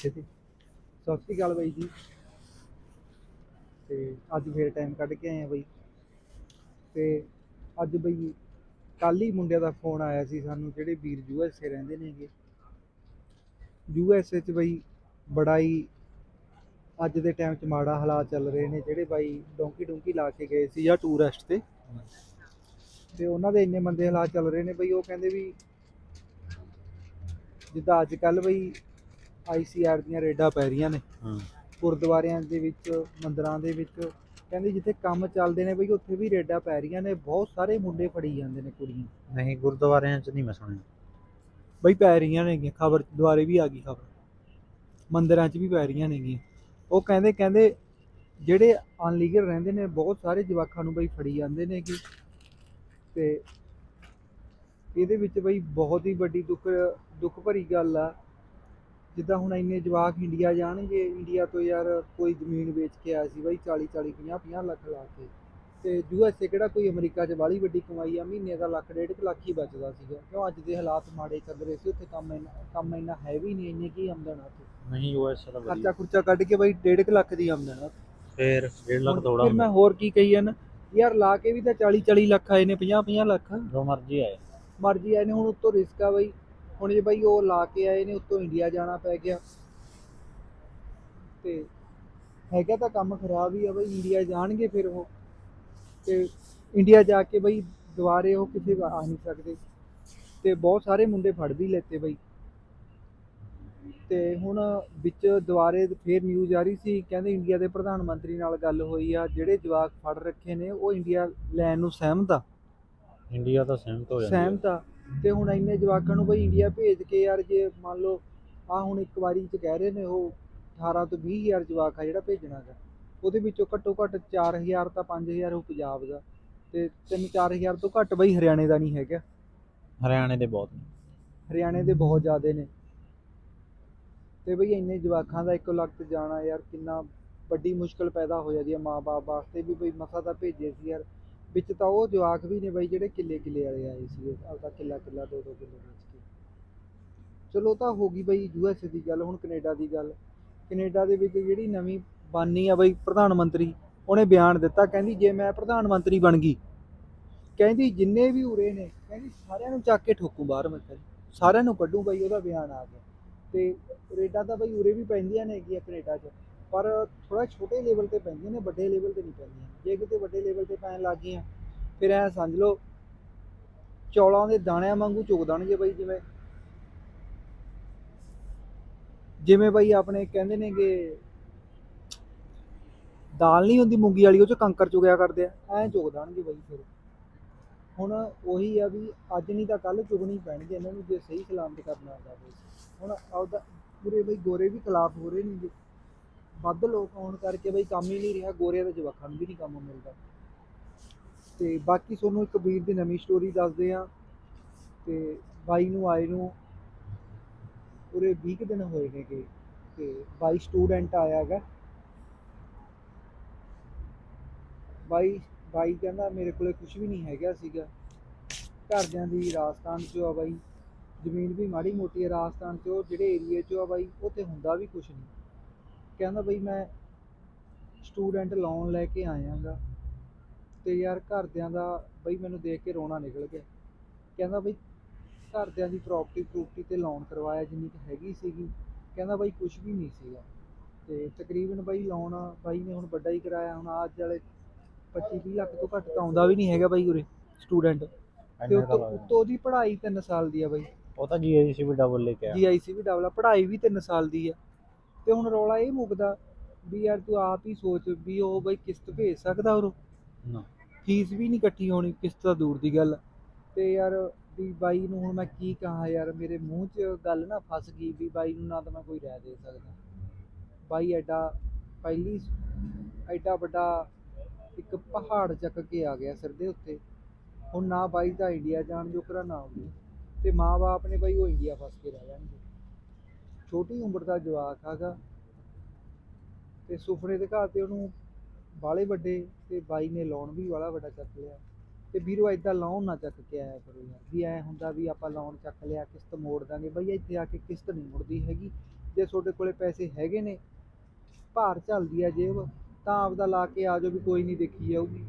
ਸਤਿ ਸ਼੍ਰੀ ਅਕਾਲ ਬਾਈ ਜੀ। ਤੇ ਅੱਜ ਫੇਰ ਟਾਈਮ ਕੱਢ ਕੇ ਆਏ ਆ ਬਾਈ। ਤੇ ਅੱਜ ਬਈ ਕੱਲ ਹੀ ਮੁੰਡਿਆਂ ਦਾ ਫੋਨ ਆਇਆ ਸੀ ਸਾਨੂੰ, ਜਿਹੜੇ ਵੀਰ ਯੂਐਸਏ ਰਹਿੰਦੇ ਨੇਗੇ ਯੂਐਸਏ ਚ ਬਾਈ ਬੜਾ ਹੀ ਅੱਜ ਦੇ ਟਾਈਮ 'ਚ ਮਾੜਾ ਹਾਲਾਤ ਚੱਲ ਰਹੇ ਨੇ, ਜਿਹੜੇ ਬਾਈ ਡੋਂਕੀ ਡੋਂਕੀ ਲਾ ਕੇ ਗਏ ਸੀ ਜਾਂ ਟੂਰਿਸਟ ਤੇ। ਤੇ ਉਹਨਾਂ ਦੇ ਇੰਨੇ ਮੰਦੇ ਹਾਲਾਤ ਚੱਲ ਰਹੇ ਨੇ ਬਈ, ਉਹ ਕਹਿੰਦੇ ਵੀ ਜਿੱਦਾਂ ਅੱਜ ਕੱਲ ਬਈ ਆਈਸੀਆਰ ਦੀਆਂ ਰੇਡਾਂ ਪੈ ਰਹੀਆਂ ਨੇ। ਹਾਂ। ਗੁਰਦੁਆਰਿਆਂ ਦੇ ਵਿੱਚ ਮੰਦਿਰਾਂ ਦੇ ਵਿੱਚ। ਕਹਿੰਦੇ ਜਿੱਥੇ ਕੰਮ ਚੱਲਦੇ ਨੇ ਬਈ ਉੱਥੇ ਵੀ ਰੇਡਾਂ ਪੈ ਰਹੀਆਂ ਨੇ। ਬਹੁਤ ਸਾਰੇ ਮੁੰਡੇ ਫੜੀ ਜਾਂਦੇ ਨੇ ਕੁੜੀਆਂ। ਨਹੀਂ ਗੁਰਦੁਆਰਿਆਂ 'ਚ ਨਹੀਂ ਮੈਂ ਸੁਣਿਆ। ਬਈ ਪੈ ਰਹੀਆਂ ਨੇਗੀਆਂ। ਖਬਰ ਦੁਆਰੇ ਵੀ ਆ ਗਈ ਖਬਰ। ਮੰਦਿਰਾਂ 'ਚ ਵੀ ਪੈ ਰਹੀਆਂ ਨੇਗੀਆਂ। ਉਹ ਕਹਿੰਦੇ ਕਹਿੰਦੇ ਜਿਹੜੇ ਅਨਲੀਗਲ ਰਹਿੰਦੇ ਨੇ ਬਹੁਤ ਸਾਰੇ ਜਵਾਕਾਂ ਨੂੰ ਬਈ ਫੜੀ ਜਾਂਦੇ ਨੇ ਕਿ ਤੇ ਇਹਦੇ ਵਿੱਚ ਬਈ ਬਹੁਤ ਹੀ ਵੱਡੀ ਦੁੱਖ ਦੁੱਖ ਭਰੀ ਗੱਲ ਆ। ਜਿੱਦਾਂ ਹੁਣ ਇੰਨੇ ਜਵਾਕ ਇੰਡੀਆ ਜਾਣਗੇ ਇੰਡੀਆ ਤੋਂ ਯਾਰ ਕੋਈ ਜ਼ਮੀਨ ਵੇਚ ਕੇ ਆਇਆ ਸੀ ਬਈ 40 40 50 50 ਲੱਖ ਲਾ ਕੇ। ਤੇ ਯੂਐਸਏ ਕਿਹੜਾ ਕੋਈ ਅਮਰੀਕਾ 'ਚ ਬਾਹਲੀ ਵੱਡੀ ਕਮਾਈ ਆ ਮਹੀਨੇ ਦਾ ਲੱਖ ਡੇਢ ਕੁ ਲੱਖ ਹੀ ਬਚਦਾ ਸੀਗਾ। ਕਿਉਂ ਅੱਜ ਦੇ ਹਾਲਾਤ ਮਾੜੇ ਚੱਲ ਰਹੇ ਸੀ ਉੱਥੇ ਕੰਮ ਇੰਨਾ ਕੰਮ ਇੰਨਾ ਹੈ ਵੀ ਨਹੀਂ ਇੰਨੇ ਕੀ ਆਮਦਨ ਆ ਨਹੀਂ ਦਾ ਖਰਚਾ ਖੁਰਚਾ ਕੱਢ ਕੇ ਬਈ ਡੇਢ ਕੁ ਲੱਖ ਦੀ ਆਮਦਨ ਆ। ਫੇਰ 1.5 ਲੱਖ ਥੋੜਾ ਫਿਰ ਮੈਂ ਹੋਰ ਕੀ ਕਹੀ ਜਾਨ ਯਾਰ ਲਾ ਕੇ ਵੀ ਤਾਂ 40 40 ਲੱਖ ਆਏ ਨੇ 50 50 ਲੱਖ। ਜੋ ਮਰਜ਼ੀ ਆਏ। ਮਰਜ਼ੀ ਆਏ ਨੇ ਹੁਣ ਉੱਤੋਂ ਰਿਸਕ ਆ ਬਈ। ਹੁਣ ਜੇ ਬਈ ਉਹ ਲਾ ਕੇ ਆਏ ਨੇ ਉੱਤੋਂ ਇੰਡੀਆ ਜਾਣਾ ਪੈ ਗਿਆ। ਤੇ ਹੈਗਾ ਤਾਂ ਕੰਮ ਖਰਾਬ ਹੀ ਆ ਬਈ ਇੰਡੀਆ ਜਾਣਗੇ ਫਿਰ ਉਹ। ਤੇ ਇੰਡੀਆ ਜਾ ਕੇ ਬਈ ਦੁਬਾਰੇ ਉਹ ਕਿਸੇ ਆ ਨਹੀਂ ਸਕਦੇ। ਤੇ ਬਹੁਤ ਸਾਰੇ ਮੁੰਡੇ ਫੜ ਵੀ ਲੈਤੇ ਬਈ। ਤੇ ਹੁਣ ਵਿੱਚ ਦੁਬਾਰੇ ਫੇਰ ਨਿਊਜ਼ ਆ ਰਹੀ ਸੀ ਕਹਿੰਦੇ ਇੰਡੀਆ ਦੇ ਪ੍ਰਧਾਨ ਮੰਤਰੀ ਨਾਲ ਗੱਲ ਹੋਈ ਆ ਜਿਹੜੇ ਜਵਾਕ ਫੜ ਰੱਖੇ ਨੇ ਉਹ ਇੰਡੀਆ ਲੈਣ ਨੂੰ ਸਹਿਮਤ ਆ। ਇੰਡੀਆ ਤਾਂ ਸਹਿਮਤ ਹੋ ਜਾਂਦਾ ਸਹਿਮਤ ਆ। ਤੇ ਹੁਣ ਇੰਨੇ ਜਵਾਕਾਂ ਨੂੰ ਬਈ ਇੰਡੀਆ ਭੇਜ ਕੇ ਯਾਰ ਜੇ ਮੰਨ ਲਓ ਆ ਹੁਣ ਇੱਕ ਵਾਰੀ ਚ ਕਹਿ ਰਹੇ ਨੇ ਉਹ 18 ਤੋਂ 20 ਹਜ਼ਾਰ ਜਵਾਕ ਆ ਜਿਹੜਾ ਭੇਜਣਾ ਗਾ ਉਹਦੇ ਵਿੱਚੋਂ ਘੱਟੋ ਘੱਟ 4000 ਤਾਂ 5000 ਉਹ ਪੰਜਾਬ ਦਾ ਤੇ 3-4000 ਤੋਂ ਘੱਟ ਬਈ ਹਰਿਆਣੇ ਦਾ ਨਹੀਂ ਹੈਗਾ। ਹਰਿਆਣੇ ਦੇ ਬਹੁਤ ਨੇ। ਹਰਿਆਣੇ ਦੇ ਬਹੁਤ ਜ਼ਿਆਦੇ ਨੇ। ਤੇ ਬਈ ਇੰਨੇ ਜਵਾਕਾਂ ਦਾ ਇੱਕੋ ਲੱਖ ਜਾਣਾ ਯਾਰ ਕਿੰਨਾ ਵੱਡੀ ਮੁਸ਼ਕਲ ਪੈਦਾ ਹੋ ਜਾਂਦੀ ਹੈ ਮਾਪੇ ਵਾਸਤੇ ਵੀ ਬਈ ਮਸਾ ਤਾਂ ਭੇਜੇ ਸੀ ਯਾਰ। ਵਿੱਚ ਤਾਂ ਉਹ ਜਵਾਕ ਵੀ ਨੇ ਬਈ ਜਿਹੜੇ ਕਿੱਲੇ ਕਿੱਲੇ ਵਾਲੇ ਆਏ ਸੀ ਆਪਦਾ ਕਿੱਲਾ ਕਿੱਲਾ ਦੋ ਦੋ ਕਿੱਲੇ ਵੇਚ ਕੇ। ਚਲੋ ਤਾਂ ਹੋ ਗਈ ਬਈ ਯੂਐਸਏ ਦੀ ਗੱਲ, ਹੁਣ ਕੈਨੇਡਾ ਦੀ ਗੱਲ। ਕੈਨੇਡਾ ਦੇ ਵਿੱਚ ਜਿਹੜੀ ਨਵੀਂ ਬਾਨੀ ਆ ਬਈ ਪ੍ਰਧਾਨ ਮੰਤਰੀ, ਉਹਨੇ ਬਿਆਨ ਦਿੱਤਾ, ਕਹਿੰਦੀ ਜੇ ਮੈਂ ਪ੍ਰਧਾਨ ਮੰਤਰੀ ਬਣ ਗਈ, ਕਹਿੰਦੀ ਜਿੰਨੇ ਵੀ ਉਰੇ ਨੇ, ਕਹਿੰਦੀ ਸਾਰਿਆਂ ਨੂੰ ਚੱਕ ਕੇ ਠੋਕੂ ਬਾਹਰ ਮੈਂ ਸਾਰਿਆਂ ਨੂੰ ਕੱਢੂ ਬਈ, ਉਹਦਾ ਬਿਆਨ ਆ ਗਿਆ। ਤੇ ਰੇਡਾਂ ਤਾਂ ਬਈ ਉਰੇ ਵੀ ਪੈਂਦੀਆਂ ਨੇ ਹੈਗੀਆਂ ਕੈਨੇਡਾ 'ਚ। ਪਰ ਥੋੜਾ ਛੋਟੇ ਲੈਵਲ ਤੇ ਪੈਂਦੀਆਂ ਨੇ, ਵੱਡੇ ਲੈਵਲ ਤੇ ਨਹੀਂ ਪੈਂਦੀਆਂ। ਜੇ ਕਿਤੇ ਵੱਡੇ ਲੈਵਲ ਤੇ ਪੈਣ ਲੱਗ ਗਈਆਂ, ਫਿਰ ਐ ਸਮਝ ਲਓ, ਚੌਲਾਂ ਦੇ ਦਾਣਿਆਂ ਵਾਂਗੂ ਚੁਗ ਦੇਣਗੇ ਬਈ ਜਿਵੇਂ। ਜਿਵੇਂ ਬਈ ਆਪਣੇ ਕਹਿੰਦੇ ਨੇਗੇ ਦਾਲ ਨਹੀਂ ਹੁੰਦੀ ਮੂੰਗੀ ਵਾਲੀ, ਉਹ ਚ ਕੰਕਰ ਚੁਗਿਆ ਕਰਦੇ ਆ, ਐਂ ਚੁਗ ਦੇਣਗੇ ਬਈ ਫਿਰ। ਹੁਣ ਉਹੀ ਆ ਵੀ ਅੱਜ ਨਹੀਂ ਤਾਂ ਕੱਲ ਚੁਗਣੀ ਪੈਣਗੇ ਇਹਨਾਂ ਨੂੰ, ਜੇ ਸਹੀ ਸਲਾਮਤ ਕਰਨਾ ਆਉਂਦਾ ਹੁਣ ਆਪਦਾ ਪੂਰੇ ਬਈ ਗੋਰੇ ਵੀ ਖਿਲਾਫ ਹੋ ਰਹੇ ਨੇ ਵੱਧ ਲੋਕ ਆਉਣ ਕਰਕੇ ਬਈ ਕੰਮ ਹੀ ਨਹੀਂ ਰਿਹਾ, ਗੋਰਿਆਂ ਦੇ ਜਵਾਕਾਂ ਨੂੰ ਵੀ ਨਹੀਂ ਕੰਮ ਮਿਲਦਾ। ਤੇ ਬਾਕੀ ਤੁਹਾਨੂੰ ਇੱਕ ਵੀਰ ਦੀ ਨਵੀਂ ਸਟੋਰੀ ਦੱਸਦੇ ਆ ਤੇ ਬਾਈ ਨੂੰ, ਆਏ ਨੂੰ ਉਰੇ 20 ਕੁ ਦਿਨ ਹੋਏ ਨੇਗੇ ਤੇ ਬਾਈ ਸਟੂਡੈਂਟ ਆਇਆ ਹੈਗਾ। ਬਾਈ ਬਾਈ ਕਹਿੰਦਾ ਮੇਰੇ ਕੋਲੇ ਕੁਝ ਵੀ ਨਹੀਂ ਹੈਗਾ ਸੀਗਾ। ਘਰਦਿਆਂ ਦੀ ਰਾਜਸਥਾਨ ਚੋਂ ਆ ਬਾਈ। ਜ਼ਮੀਨ ਵੀ ਮਾੜੀ ਮੋਟੀ ਹੈ ਰਾਜਸਥਾਨ ਚੋਂ, ਜਿਹੜੇ ਏਰੀਏ ਚੋਂ ਆ ਬਾਈ, ਉੱਥੇ ਹੁੰਦਾ ਵੀ ਕੁਝ ਨਹੀਂ। ਕਹਿੰਦਾ ਬਈ ਮੈਂ ਸਟੂਡੈਂਟ ਲੋਨ ਲੈ ਕੇ ਆਇਆਗਾ ਤੇ ਯਾਰ ਘਰਦਿਆਂ ਦਾ ਬਈ ਮੈਨੂੰ ਦੇਖ ਕੇ ਰੋਣਾ ਨਿਕਲ ਗਿਆ। ਕਹਿੰਦਾ ਬਈ ਘਰਦਿਆਂ ਦੀ ਪ੍ਰਾਪਰਟੀ ਪ੍ਰੂਪਰਟੀ ਤੇ ਲੋਨ ਕਰਵਾਇਆ ਜਿੰਨੀ ਕੁ ਹੈਗੀ ਸੀਗੀ ਕਹਿੰਦਾ ਬਈ ਕੁਝ ਵੀ ਨਹੀਂ ਸੀਗਾ। ਤੇ ਤਕਰੀਬਨ ਬਈ ਲੋਨ ਬਾਈ ਨੇ ਹੁਣ ਵੱਡਾ ਹੀ ਕਰਾਇਆ ਹੁਣ ਅੱਜ ਵਾਲੇ 25 30 ਲੱਖ ਤੋਂ ਘੱਟ ਤਾਂ ਆਉਂਦਾ ਵੀ ਨਹੀਂ ਹੈਗਾ ਬਾਈ ਉਰੇ ਸਟੂਡੈਂਟ ਤੇ ਉੱਤੋਂ ਉਹਦੀ ਪੜ੍ਹਾਈ 3 ਸਾਲ ਦੀ ਆ ਬਾਈ। ਉਹ ਤਾਂ ਜੀਆਈਸੀ ਵੀ ਡਬਲ ਲੈ ਕੇ ਆਇਆ। ਜੀਆਈਸੀ ਵੀ ਡਬਲ ਆ ਪੜ੍ਹਾਈ ਵੀ 3 ਸਾਲ ਦੀ ਆ। ਤੇ ਹੁਣ ਰੌਲਾ ਇਹ ਮੁੱਕਦਾ ਵੀ ਯਾਰ ਤੂੰ ਆਪ ਹੀ ਸੋਚ ਵੀ ਉਹ ਬਈ ਕਿਸ਼ਤ ਭੇਜ ਸਕਦਾ ਉਹ ਨਾ। ਫੀਸ ਵੀ ਨਹੀਂ ਇਕੱਠੀ ਹੋਣੀ ਕਿਸ਼ਤ ਤਾਂ ਦੂਰ ਦੀ ਗੱਲ। ਤੇ ਯਾਰ ਵੀ ਬਾਈ ਨੂੰ ਹੁਣ ਮੈਂ ਕੀ ਕਹਾਂ ਯਾਰ ਮੇਰੇ ਮੂੰਹ 'ਚ ਗੱਲ ਨਾ ਫਸ ਗਈ ਵੀ ਬਾਈ ਨੂੰ ਨਾ ਤਾਂ ਮੈਂ ਕੋਈ ਰਾਏ ਦੇ ਸਕਦਾ। ਬਾਈ ਐਡਾ ਪਹਿਲੀ ਐਡਾ ਵੱਡਾ ਇੱਕ ਪਹਾੜ ਚੱਕ ਕੇ ਆ ਗਿਆ ਸਿਰ ਦੇ ਉੱਤੇ। ਹੁਣ ਨਾ ਬਾਈ ਦਾ ਇੰਡੀਆ ਜਾਣ ਜੋਕਰਾ ਨਾ ਹੋਵੇ। ਤੇ ਮਾਂ-ਬਾਪ ਨੇ ਬਾਈ ਉਹ ਇੰਡੀਆ ਫਸ ਕੇ ਰਹਿ ਜਾਣਗੇ। ਛੋਟੀ ਉਮਰ ਦਾ ਜਵਾਕ ਹੈਗਾ ਤੇ ਦੇ ਘਰ ਤੇ ਉਹਨੂੰ ਬਾਲੇ ਵੱਡੇ ਤੇ ਬਾਈ ਨੇ ਲਾਉਣ ਵੀ ਵਾਲਾ ਵੱਡਾ ਚੱਕ ਲਿਆ ਤੇ ਵੀਰੋ ਐਦਾਂ ਲਾਉਣ ਨਾ ਚੱਕ ਕੇ ਆਇਆ ਕਰੋ ਯਾਰ, ਵੀ ਐ ਹੁੰਦਾ ਵੀ ਆਪਾਂ ਲਾਉਣ ਚੱਕ ਲਿਆ, ਕਿਸ਼ਤ ਮੋੜ ਦਾਂਗੇ, ਬਈ ਇੱਥੇ ਆ ਕੇ ਕਿਸ਼ਤ ਨਹੀਂ ਮੁੜਦੀ ਹੈਗੀ, ਜੇ ਤੁਹਾਡੇ ਕੋਲੇ ਪੈਸੇ ਹੈਗੇ ਨੇ, ਭਾਰ ਚੱਲਦੀ ਆ ਜੇਬ, ਤਾਂ ਆਪਦਾ ਲਾ ਕੇ ਆ ਜਾਓ ਵੀ ਕੋਈ ਨਹੀਂ ਦੇਖੀ ਜਾਊਗੀ,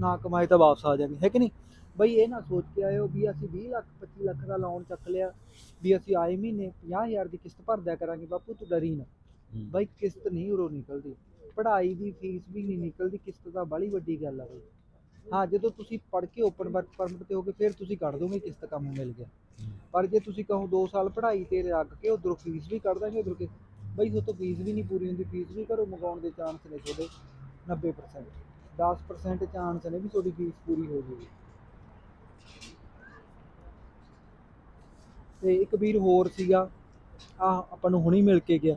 ਨਾ ਕਮਾਏ ਤਾਂ ਵਾਪਸ ਆ ਜਾਣਗੇ ਹੈ ਕਿ ਨਹੀਂ? ਬਈ ਇਹ ਨਾ ਸੋਚ ਕੇ ਆਇਓ ਵੀ ਅਸੀਂ 20 ਲੱਖ 25 ਲੱਖ ਦਾ ਲੋਨ ਚੱਕ ਲਿਆ ਵੀ ਅਸੀਂ ਆਏ ਮਹੀਨੇ 50000 ਦੀ ਕਿਸ਼ਤ ਭਰ ਦਿਆ ਕਰਾਂਗੇ ਬਾਪੂ ਤੂੰ ਡਰੀ ਨਾ। ਹੂੰ। ਬਈ ਕਿਸ਼ਤ ਨਹੀਂ ਉਰੋਂ ਨਿਕਲਦੀ। ਪੜ੍ਹਾਈ ਦੀ ਫੀਸ ਵੀ ਨਹੀਂ ਨਿਕਲਦੀ ਕਿਸ਼ਤ ਤਾਂ ਬੜੀ ਵੱਡੀ ਗੱਲ ਆ ਬਈ। ਹਾਂ ਜਦੋਂ ਤੁਸੀਂ ਪੜ੍ਹ ਕੇ ਓਪਨ ਵਰਕ ਪਰਮਿਟ ਤੇ ਹੋਗੇ ਫਿਰ ਤੁਸੀਂ ਕੱਢ ਦੋਗੇ ਕਿਸ਼ਤ ਕੰਮ ਮਿਲ ਗਿਆ। ਪਰ ਜੇ ਤੁਸੀਂ ਕਹੋ 2 ਸਾਲ ਪੜ੍ਹਾਈ ਤੇ ਲੱਗ ਕੇ ਉਧਰੋਂ ਫੀਸ ਵੀ ਕੱਢ ਦਾਂਗੇ ਉਧਰੋਂ ਕਿ ਬਈ ਉਹ ਤੋਂ ਫੀਸ ਵੀ ਨਹੀਂ ਪੂਰੀ ਹੁੰਦੀ ਫੀਸ ਵੀ ਘਰੋਂ ਮੰਗਾਉਣ ਦੇ ਚਾਂਸ ਨੇ ਤੁਹਾਡੇ 90% 10% ਚਾਂਸ ਨੇ ਵੀ ਤੁਹਾਡੀ ਫੀਸ ਪੂਰੀ ਹੋ ਜਾਊਗੀ। ਤੇ ਇੱਕ ਵੀਰ ਹੋਰ ਸੀਗਾ ਆ ਆਪਾਂ ਨੂੰ ਹੁਣੀ ਮਿਲ ਕੇ ਗਿਆ।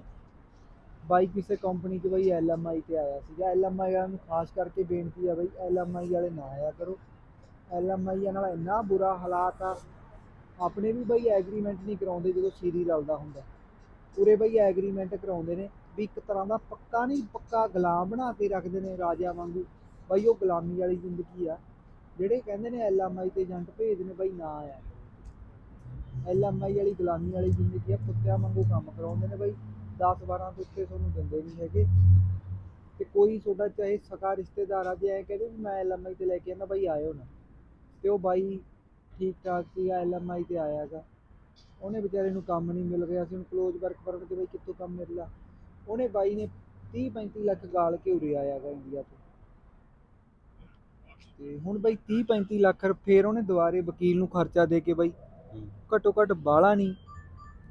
ਬਾਈ ਕਿਸੇ ਕੰਪਨੀ 'ਚ ਬਈ ਐਲਐਮਆਈ ਤੇ ਆਇਆ ਸੀਗਾ। ਐਲਐਮਆਈ ਵਾਲਿਆਂ ਨੂੰ ਖਾਸ ਕਰਕੇ ਬੇਨਤੀ ਆ ਬਈ ਐਲਐਮਆਈ ਵਾਲੇ ਨਾ ਆਇਆ ਕਰੋ। ਐਲਐਮਆਈ ਨਾਲ ਇੰਨਾ ਬੁਰਾ ਹਾਲਾਤ ਆ, ਆਪਣੇ ਵੀ ਬਈ ਐਗਰੀਮੈਂਟ ਨਹੀਂ ਕਰਾਉਂਦੇ ਜਦੋਂ ਸੀਰੀ ਰਲਦਾ ਹੁੰਦਾ। ਉਰੇ ਬਈ ਐਗਰੀਮੈਂਟ ਕਰਾਉਂਦੇ ਨੇ ਵੀ ਇੱਕ ਤਰ੍ਹਾਂ ਦਾ ਪੱਕਾ ਨਹੀਂ, ਪੱਕਾ ਗੁਲਾਮ ਬਣਾ ਕੇ ਰੱਖਦੇ ਨੇ ਰਾਜਾ ਵਾਂਗੂ। ਬਈ ਉਹ ਗੁਲਾਮੀ ਵਾਲੀ ਜ਼ਿੰਦਗੀ ਆ। ਜਿਹੜੇ ਕਹਿੰਦੇ ਨੇ ਐਲਐਮਆਈ ਤੇ ਏਜੰਟ ਭੇਜਦੇ ਨੇ, ਬਈ ਨਾ ਆਇਆ ਐਲਐਮਆਈ ਵਾਲੀ ਗੁਲਾਮੀ ਵਾਲੀ ਜ਼ਿੰਦਗੀ ਆ, ਕੁੱਤਿਆਂ ਵਾਂਗੂ ਕੰਮ ਕਰਾਉਂਦੇ ਨੇ ਬਈ 10 12 ਤੋਂ ਉੱਤੇ ਤੁਹਾਨੂੰ ਦਿੰਦੇ ਨਹੀਂ ਹੈਗੇ। ਤੇ ਕੋਈ ਤੁਹਾਡਾ ਚਾਹੇ ਸਕਾ ਰਿਸ਼ਤੇਦਾਰ ਆ, ਜੇ ਐ ਕਹਿੰਦੇ ਵੀ ਮੈਂ ਐਲਐਮਆਈ ਤੇ ਲੈ ਕੇ ਆਂਦਾ ਬਈ ਆਇਓ ਨਾ। ਤੇ ਉਹ ਬਾਈ ਠੀਕ ਠਾਕ ਸੀਗਾ ਐਲਐਮਆਈ ਤੇ ਆਇਆਗਾ ਉਹਨੇ ਵਿਚਾਰੇ ਨੂੰ ਕੰਮ ਨਹੀਂ ਮਿਲ ਰਿਹਾ ਸੀ, ਉਹਨੂੰ ਕਲੋਜ਼ ਵਰਕ ਪਰਮਿਟ ਤੇ ਬਈ ਕਿੱਥੋਂ ਕੰਮ ਮਿਲਦਾ ਉਹਨੇ ਬਾਈ ਨੇ 30 35 ਲੱਖ ਗਾਲ ਕੇ ਉਰੇ ਆਇਆਗਾ ਇੰਡੀਆ ਤੋਂ। ਤੇ ਹੁਣ ਬਾਈ 30 35 ਲੱਖ ਰੁਪਏ ਫੇਰ ਉਹਨੇ ਦੁਬਾਰੇ ਵਕੀਲ ਨੂੰ ਖਰਚਾ ਦੇ ਕੇ ਬਾਈ ਘੱਟੋ ਘੱਟ ਬਾਲਾ ਨਹੀਂ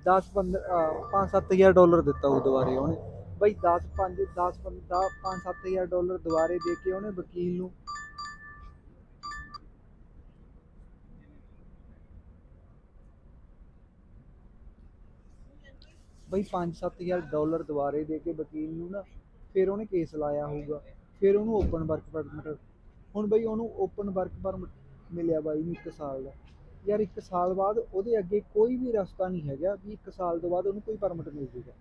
10 15 5 7000 ਡਾਲਰ ਦਿੱਤਾ ਉਹ ਦੁਬਾਰੇ ਉਹਨੇ। ਬਈ 10 5 10 15 5 7000 ਡਾਲਰ ਦੁਬਾਰੇ ਦੇ ਕੇ ਉਹਨੇ ਵਕੀਲ ਨੂੰ। ਬਈ 5-7000 ਡਾਲਰ ਦੁਬਾਰੇ ਦੇ ਕੇ ਵਕੀਲ ਨੂੰ ਨਾ, ਫਿਰ ਉਹਨੇ ਕੇਸ ਲਾਇਆ ਹੋਊਗਾ। ਫਿਰ ਉਹਨੂੰ ਓਪਨ ਵਰਕ ਪਰਮਿਟ ਹੁਣ ਬਈ ਉਹਨੂੰ ਓਪਨ ਵਰਕ ਪਰਮਿਟ ਮਿਲਿਆ ਬਾਈ ਨੂੰ 1 ਸਾਲ ਦਾ। ਯਾਰ 1 ਸਾਲ ਬਾਅਦ ਉਹਦੇ ਅੱਗੇ ਕੋਈ ਵੀ ਰਸਤਾ ਨਹੀਂ ਹੈਗਾ ਵੀ 1 ਸਾਲ ਤੋਂ ਬਾਅਦ ਉਹਨੂੰ ਕੋਈ ਪਰਮਿਟ ਮਿਲ ਜੂਗਾ।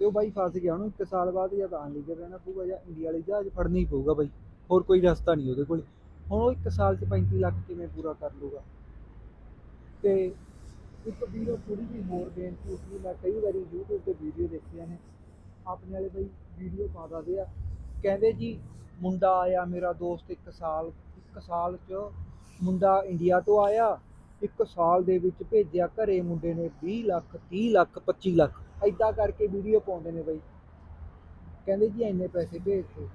ਤੇ ਉਹ ਬਾਈ ਫਸ ਗਿਆ, ਉਹਨੂੰ 1 ਸਾਲ ਬਾਅਦ ਜਾਂ ਤਾਂ ਲੀਗਲ ਰਹਿਣਾ ਪਊਗਾ ਜਾਂ ਇੰਡੀਆ ਲਈ ਜਹਾਜ਼ ਫੜਨਾ ਹੀ ਪਊਗਾ ਬਾਈ, ਹੋਰ ਕੋਈ ਰਸਤਾ ਨਹੀਂ ਉਹਦੇ ਕੋਲ। ਹੁਣ ਉਹ 1 ਸਾਲ 'ਚ 35 ਲੱਖ ਕਿਵੇਂ ਪੂਰਾ ਕਰ ਲੂਗਾ ਤੇ ਇੱਕ ਵੀਰੋ ਥੋੜੀ ਜਿਹੀ ਹੋਰ ਬੇਨਤੀ ਸੀ ਮੈਂ ਕਈ ਵਾਰੀ YouTube ਤੇ ਵੀਡੀਓ ਦੇਖੀਆਂ ਨੇ, ਆਪਣੇ ਵਾਲੇ ਬਈ ਵੀਡੀਓ ਪਾ ਦਿੰਦੇ ਆ। ਕਹਿੰਦੇ ਜੀ, ਮੁੰਡਾ ਆਇਆ ਮੇਰਾ ਦੋਸਤ ਇੱਕ ਸਾਲ ਇੱਕ ਸਾਲ 'ਚ ਮੁੰਡਾ ਇੰਡੀਆ ਤੋਂ ਆਇਆ ਇੱਕ ਸਾਲ ਦੇ ਵਿੱਚ ਭੇਜਿਆ ਘਰੇ ਮੁੰਡੇ ਨੇ 20 ਲੱਖ 30 ਲੱਖ 25 ਲੱਖ। ਐਦਾਂ ਕਰਕੇ ਵੀਡੀਓ ਪਾਉਂਦੇ ਨੇ ਬਈ। ਕਹਿੰਦੇ ਜੀ ਇੰਨੇ ਪੈਸੇ ਭੇਜਦੇ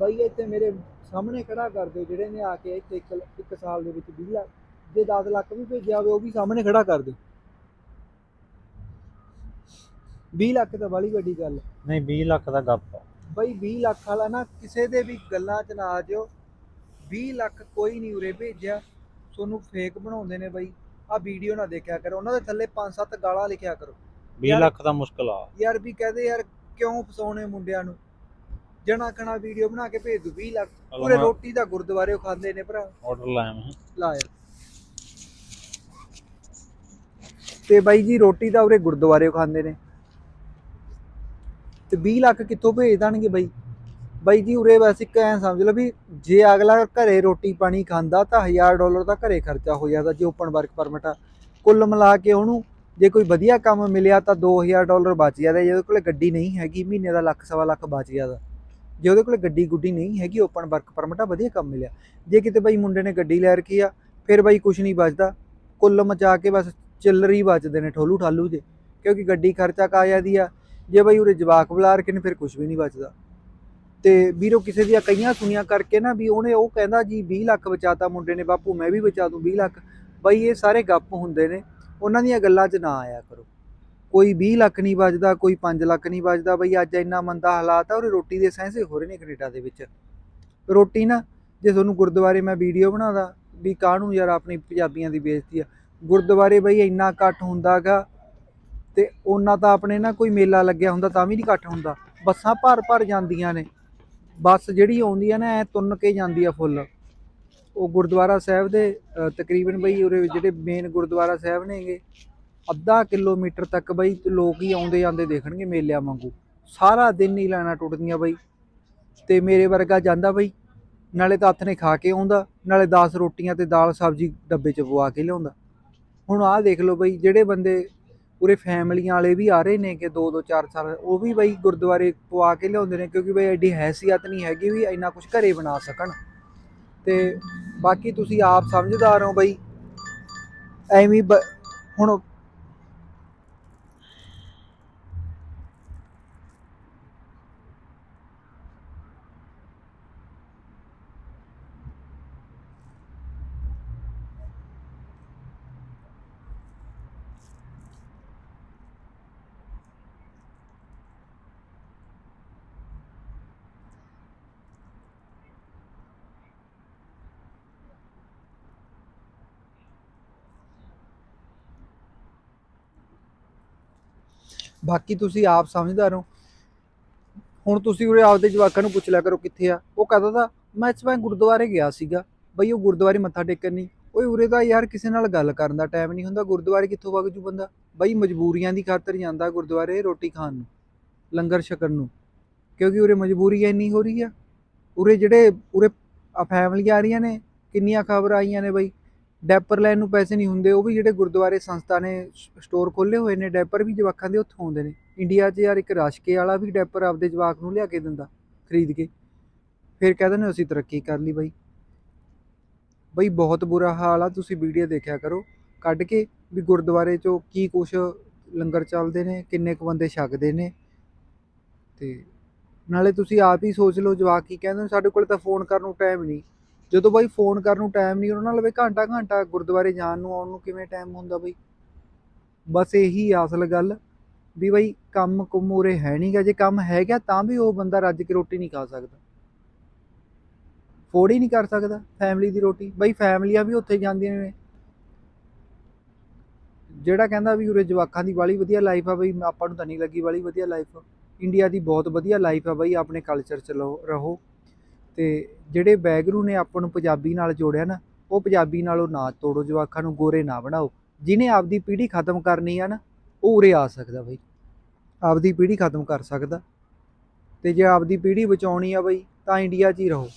ਬਈ ਇੱਥੇ ਮੇਰੇ ਸਾਹਮਣੇ ਖੜਾ ਕਰ ਦਿਓ ਜਿਹੜੇ ਨੇ ਆ ਕੇ ਇੱਥੇ ਇੱਕ, ਸਾਲ ਦੇ ਵਿੱਚ 20 ਲੱਖ ਜੇ 10 ਲੱਖ ਵੀ ਭੇਜਿਆ ਹੋਵੇ ਉਹ ਵੀ ਸਾਹਮਣੇ ਖੜਾ ਕਰ ਦਿਓ। 20 ਲੱਖ ਤਾਂ ਬੜੀ ਵੱਡੀ ਗੱਲ। ਨਹੀਂ 20 ਲੱਖ ਦਾ ਗੱਪ ਆ। ਬਈ 20 ਲੱਖ ਵਾਲਾ ਨਾ ਕਿਸੇ ਦੇ ਵੀ ਗੱਲਾਂ 'ਚ ਨਾ ਆ ਜਿਓ। 20 ਲੱਖ ਕੋਈ ਨਹੀਂ ਉਰੇ ਭੇਜਿਆ। ਤੁਹਾਨੂੰ ਫੇਕ ਬਣਾਉਂਦੇ ਨੇ ਬਈ। ਆ ਵੀਡੀਓ ਨਾ ਦੇਖਿਆ ਕਰੋ। ਉਹਨਾਂ ਦੇ ਥੱਲੇ 5-7 ਗਾਲਾਂ ਲਿਖਿਆ ਕਰੋ। 20 ਯਾਰ- ਲੱਖ ਦਾ ਮੁਸ਼ਕਲ ਆ। ਯਾਰ ਵੀ ਕਹਦੇ ਯਾਰ ਕਿਉਂ ਫਸਾਉਣੇ ਮੁੰਡਿਆਂ ਨੂੰ? ਜਣਾ ਖਣਾ ਵੀਡੀਓ ਬਣਾ ਕੇ ਭੇਜ ਦੂ 20 ਲੱਖ। ਪੂਰੇ ਰੋਟੀ ਦਾ ਗੁਰਦੁਆਰੇ ਖਾਂਦੇ ਨੇ ਭਰਾ। ਆਰਡਰ ਲਾਇਆ ਮੈਂ। ਲਾਇਆ ਤੇ ਬਾਈ ਜੀ ਰੋਟੀ ਤਾਂ ਉਰੇ ਗੁਰਦੁਆਰੇ ਖਾਂਦੇ ਨੇ। ਤੇ 20 ਲੱਖ ਕਿੱਥੋਂ ਭੇਜ ਦੇਣਗੇ ਬਾਈ? ਬਾਈ ਜੀ, ਉਰੇ ਬਸ ਇੱਕ ਐਂ ਸਮਝ ਲਓ ਵੀ ਜੇ ਅਗਲਾ ਘਰੇ ਰੋਟੀ ਪਾਣੀ ਖਾਂਦਾ ਤਾਂ 1000 ਡਾਲਰ ਦਾ ਘਰੇ ਖਰਚਾ ਹੋ ਜਾਂਦਾ, ਜੇ ਓਪਨ ਵਰਕ ਪਰਮਿਟ ਆ। ਕੁੱਲ ਮਿਲਾ ਕੇ ਉਹਨੂੰ ਜੇ ਕੋਈ ਵਧੀਆ ਕੰਮ ਮਿਲਿਆ ਤਾਂ 2000 ਡਾਲਰ ਬਚ ਜਾਂਦਾ, ਜੇ ਉਹਦੇ ਕੋਲੇ ਗੱਡੀ ਨਹੀਂ ਹੈਗੀ, ਮਹੀਨੇ ਦਾ ਲੱਖ, ਸਵਾ ਲੱਖ ਬਚ ਜਾਂਦਾ। ਜੇ ਉਹਦੇ ਕੋਲੇ ਗੱਡੀ ਗੁੱਡੀ ਨਹੀਂ ਹੈਗੀ ਓਪਨ ਵਰਕ ਪਰਮਿਟ ਆ, ਵਧੀਆ ਕੰਮ ਮਿਲਿਆ। ਜੇ ਕਿਤੇ ਬਾਈ ਮੁੰਡੇ ਨੇ ਗੱਡੀ ਲੈ ਰੱਖੀ ਆ, ਫਿਰ ਬਾਈ ਕੁਝ ਨਹੀਂ ਬਚਦਾ। ਕੁੱਲ ਮਚਾ ਕੇ ਬਸ ਚਿੱਲਰੀ ਬਚਦੇ ਨੇ, ਠੋਲੂ ਠਾਲੂ ਜੇ, ਕਿਉਂਕਿ ਗੱਡੀ ਖਰਚਾ ਕਾ ਜਾਂਦੀ ਆ। ਜੇ ਬਾਈ ਉਰੇ ਜਵਾਕ ਬੁਲਾ ਰੱਖੇ ਨੇ, ਫਿਰ ਕੁਝ ਵੀ ਨਹੀਂ ਬਚਦਾ। ਤੇ ਵੀਰੋ ਕਿਸੇ ਦੀਆਂ ਕਈਆਂ ਸੁਣੀਆਂ ਕਰਕੇ ਨਾ ਵੀ ਉਹਨੇ ਉਹ ਕਹਿੰਦਾ ਜੀ 20 ਲੱਖ ਬਚਾਤਾ ਮੁੰਡੇ ਨੇ, ਬਾਪੂ ਮੈਂ ਵੀ ਬਚਾ ਦੂੰ 20 ਲੱਖ। ਬਈ ਇਹ ਸਾਰੇ ਗੱਪ ਹੁੰਦੇ ਨੇ, ਉਹਨਾਂ ਦੀਆਂ ਗੱਲਾਂ 'ਚ ਨਾ ਆਇਆ ਕਰੋ। ਕੋਈ 20 ਲੱਖ ਨਹੀਂ ਬਚਦਾ ਕੋਈ 5 ਲੱਖ ਨਹੀਂ ਬਚਦਾ ਬਈ ਅੱਜ ਇੰਨਾ ਮੰਦਾ ਹਾਲਾਤ ਆ ਉਹ ਰੋਟੀ ਦੇ ਸੈਂਸੇ ਹੋ ਰਹੇ ਨੇ ਕੈਨੇਡਾ ਦੇ ਵਿੱਚ। ਰੋਟੀ ਨਾ, ਜੇ ਤੁਹਾਨੂੰ ਗੁਰਦੁਆਰੇ ਮੈਂ ਵੀਡੀਓ ਬਣਾਦਾ ਵੀ ਕਾਹਨੂੰ ਯਾਰ ਆਪਣੀ ਪੰਜਾਬੀਆਂ ਦੀ ਬੇਇੱਜ਼ਤੀ ਆ। ਗੁਰਦੁਆਰੇ ਬਈ ਇੰਨਾ ਇਕੱਠ ਹੁੰਦਾਗਾ ਤੇ ਉਹਨਾਂ ਤਾਂ ਆਪਣੇ ਨਾ ਕੋਈ ਮੇਲਾ ਲੱਗਿਆ ਹੁੰਦਾ ਤਾਂ ਵੀ ਨਹੀਂ ਇਕੱਠ ਹੁੰਦਾ। ਬੱਸਾਂ ਭਰ ਭਰ ਜਾਂਦੀਆਂ ਨੇ। ਬੱਸ ਜਿਹੜੀ ਆਉਂਦੀ ਆ ਨਾ ਐ ਤੁੰਨ ਕੇ ਜਾਂਦੀ ਆ ਫੁੱਲ ਉਹ ਗੁਰਦੁਆਰਾ ਸਾਹਿਬ ਦੇ ਤਕਰੀਬਨ ਬਈ ਉਰੇ ਜਿਹੜੇ ਮੇਨ ਗੁਰਦੁਆਰਾ ਸਾਹਿਬ ਨੇਗੇ, ਅੱਧਾ ਕਿਲੋਮੀਟਰ ਤੱਕ ਬਈ ਲੋਕ ਹੀ ਆਉਂਦੇ ਜਾਂਦੇ ਦੇਖਣਗੇ ਮੇਲਿਆਂ ਵਾਂਗੂ। ਸਾਰਾ ਦਿਨ ਹੀ ਲਾਈਨਾਂ ਟੁੱਟਦੀਆਂ ਬਈ। ਤੇ ਮੇਰੇ ਵਰਗਾ ਜਾਂਦਾ ਬਈ, ਨਾਲੇ ਤਾਂ ਹੱਥ ਨੇ ਖਾ ਕੇ ਆਉਂਦਾ, ਨਾਲੇ 10 ਰੋਟੀਆਂ ਤੇ ਦਾਲ ਸਬਜ਼ੀ ਡੱਬੇ 'ਚ ਪਵਾ ਕੇ ਲਿਆਉਂਦਾ। ਹੁਣ ਆਹ ਦੇਖ ਲਓ ਬਈ, ਜਿਹੜੇ ਬੰਦੇ ਉਰੇ ਫੈਮਲੀਆਂ ਵਾਲੇ ਵੀ ਆ ਰਹੇ ਨੇ ਕਿ 2 2 4 ਸਾਲ। ਉਹ ਵੀ ਬਈ ਗੁਰਦੁਆਰੇ ਪਵਾ ਕੇ ਲਿਆਉਂਦੇ ਨੇ ਕਿਉਂਕਿ ਬਈ ਐਡੀ ਹੈਸੀਅਤ ਨਹੀਂ ਹੈਗੀ ਵੀ ਇੰਨਾ ਕੁਝ ਘਰੇ ਬਣਾ ਸਕਣ। ਤੇ ਬਾਕੀ ਤੁਸੀਂ ਆਪ ਸਮਝਦਾਰ ਹੋ ਬਈ। ਐਵੇਂ ਬ- ਹੁਣ ਬਾਕੀ ਤੁਸੀਂ ਆਪ ਸਮਝਦਾਰ ਹੋ। ਹੁਣ ਤੁਸੀਂ ਉਰੇ ਆਪਦੇ ਜਵਾਕਾਂ ਨੂੰ ਪੁੱਛ ਲਿਆ ਕਰੋ ਕਿੱਥੇ ਆ। ਉਹ ਕਹਦਾ ਦਾ ਮੈਂ ਇਸ ਵਾਰ ਗੁਰਦੁਆਰੇ ਗਿਆ ਸੀਗਾ। ਬਈ ਉਹ ਗੁਰਦੁਆਰੇ ਮੱਥਾ ਟੇਕਣ ਨਹੀਂ ਓਏ ਉਰੇ ਤਾਂ ਯਾਰ ਕਿਸੇ ਨਾਲ ਗੱਲ ਕਰਨ ਦਾ ਟਾਈਮ ਨਹੀਂ ਹੁੰਦਾ। ਗੁਰਦੁਆਰੇ ਕਿੱਥੋਂ ਵਗ ਜੂ ਬੰਦਾ? ਬਈ ਮਜਬੂਰੀਆਂ ਦੀ ਖਾਤਰ ਜਾਂਦਾ ਗੁਰਦੁਆਰੇ ਰੋਟੀ ਖਾਣ ਨੂੰ, ਲੰਗਰ ਛਕਣ ਨੂੰ। ਕਿਉਂਕਿ ਉਰੇ ਮਜਬੂਰੀ ਇੰਨੀ ਹੋ ਰਹੀ ਆ। ਉਰੇ ਜਿਹੜੇ, ਉਰੇ ਆ ਫੈਮਲੀਆਂ ਆ ਰਹੀਆਂ ਨੇ, ਕਿੰਨੀਆਂ ਖਬਰਾਂ ਆਈਆਂ ਨੇ ਬਈ। ਡੈਪਰ ਲੈਣ ਨੂੰ ਪੈਸੇ ਨਹੀਂ ਹੁੰਦੇ, ਉਹ ਵੀ ਜਿਹੜੇ ਗੁਰਦੁਆਰੇ ਸੰਸਥਾ ਨੇ ਸਟੋਰ ਖੋਲੇ ਹੋਏ ਨੇ, ਡੈਪਰ ਵੀ ਜਵਾਕਾਂ ਦੇ ਉੱਥੋਂ ਆਉਂਦੇ ਨੇ। ਇੰਡੀਆ 'ਚ ਯਾਰ ਇੱਕ ਰਾਸ਼ਕੇ ਵਾਲਾ ਵੀ ਡੈਪਰ ਆਪਦੇ ਜਵਾਕ ਨੂੰ ਲਿਆ ਕੇ ਦਿੰਦਾ, ਖਰੀਦ ਕੇ। ਫਿਰ ਕਹਿੰਦੇ ਨੇ, ਅਸੀਂ ਤਰੱਕੀ ਕਰ ਲਈ ਬਾਈ। ਬਈ, ਬਹੁਤ ਬੁਰਾ ਹਾਲ ਆ, ਤੁਸੀਂ ਵੀਡੀਓ ਦੇਖਿਆ ਕਰੋ। ਕੱਢ ਕੇ ਵੀ ਗੁਰਦੁਆਰੇ 'ਚੋਂ ਕੀ ਕੁਛ ਲੰਗਰ ਚੱਲਦੇ ਨੇ, ਕਿੰਨੇ ਕੁ ਬੰਦੇ ਛਕਦੇ ਨੇ। ਤੇ ਨਾਲੇ ਤੁਸੀਂ ਆਪ ਹੀ ਸੋਚ ਲਓ, ਜਵਾਕ ਕੀ ਕਹਿੰਦੇ ਨੇ, ਸਾਡੇ ਕੋਲ ਤਾਂ ਫੋਨ ਕਰਨ ਨੂੰ ਟਾਈਮ ਨਹੀਂ ਜਦੋਂ ਬਾਈ ਫੋਨ ਕਰਨ ਨੂੰ ਟਾਈਮ ਨਹੀਂ ਉਹਨਾਂ ਨਾਲ ਵੀ ਘੰਟਾ ਘੰਟਾ ਗੁਰਦੁਆਰੇ ਜਾਣ ਨੂੰ, ਆਉਣ ਨੂੰ ਕਿਵੇਂ ਟਾਈਮ ਹੁੰਦਾ ਬਈ? ਬਸ ਇਹੀ ਆ ਅਸਲ ਗੱਲ ਵੀ ਬਈ ਕੰਮ ਕੁੰਮ ਉਰੇ ਹੈ ਨਹੀਂਗਾ ਜੇ ਕੰਮ ਹੈਗਾ ਤਾਂ ਵੀ ਉਹ ਬੰਦਾ ਰੱਜ ਕੇ ਰੋਟੀ ਨਹੀਂ ਖਾ ਸਕਦਾ। ਫੋੜ ਹੀ ਨਹੀਂ ਕਰ ਸਕਦਾ ਫੈਮਿਲੀ ਦੀ ਰੋਟੀ। ਬਈ ਫੈਮਲੀਆਂ ਵੀ ਉੱਥੇ ਜਾਂਦੀਆਂ ਨੇ। ਜਿਹੜਾ ਕਹਿੰਦਾ ਵੀ ਉਰੇ ਜਵਾਕਾਂ ਦੀ ਵਾਲੀ ਵਧੀਆ ਲਾਈਫ ਆ ਬਈ, ਆਪਾਂ ਨੂੰ ਤਾਂ ਨਹੀਂ ਲੱਗੀ ਵਾਲੀ ਵਧੀਆ ਲਾਈਫ ਇੰਡੀਆ ਦੀ ਬਹੁਤ ਵਧੀਆ ਲਾਈਫ ਆ ਬਈ, ਆਪਣੇ ਕਲਚਰ ਚ ਲਓ- ਰਹੋ। ਤੇ ਜਿਹੜੇ ਬੈਗਰੂ ਨੇ ਆਪਾਂ ਨੂੰ ਪੰਜਾਬੀ ਨਾਲ ਜੋੜਿਆ ਨਾ, ਉਹ ਪੰਜਾਬੀ ਨਾਲੋਂ ਨਾ ਤੋੜੋ, ਜਵਾਕਾਂ ਨੂੰ ਗੋਰੇ ਨਾ ਬਣਾਓ। ਜਿਹਨੇ ਆਪਦੀ ਪੀੜ੍ਹੀ ਖਤਮ ਕਰਨੀ ਆ ਨਾ, ਉਹ ਉਰੇ ਆ ਸਕਦਾ ਬਈ। ਆਪਦੀ ਪੀੜ੍ਹੀ ਖਤਮ ਕਰ ਸਕਦਾ। ਤੇ ਜੇ ਆਪਦੀ ਪੀੜ੍ਹੀ ਬਚਾਉਣੀ ਆ ਬਈ, ਤਾਂ ਇੰਡੀਆ 'ਚ ਹੀ ਰਹੋ।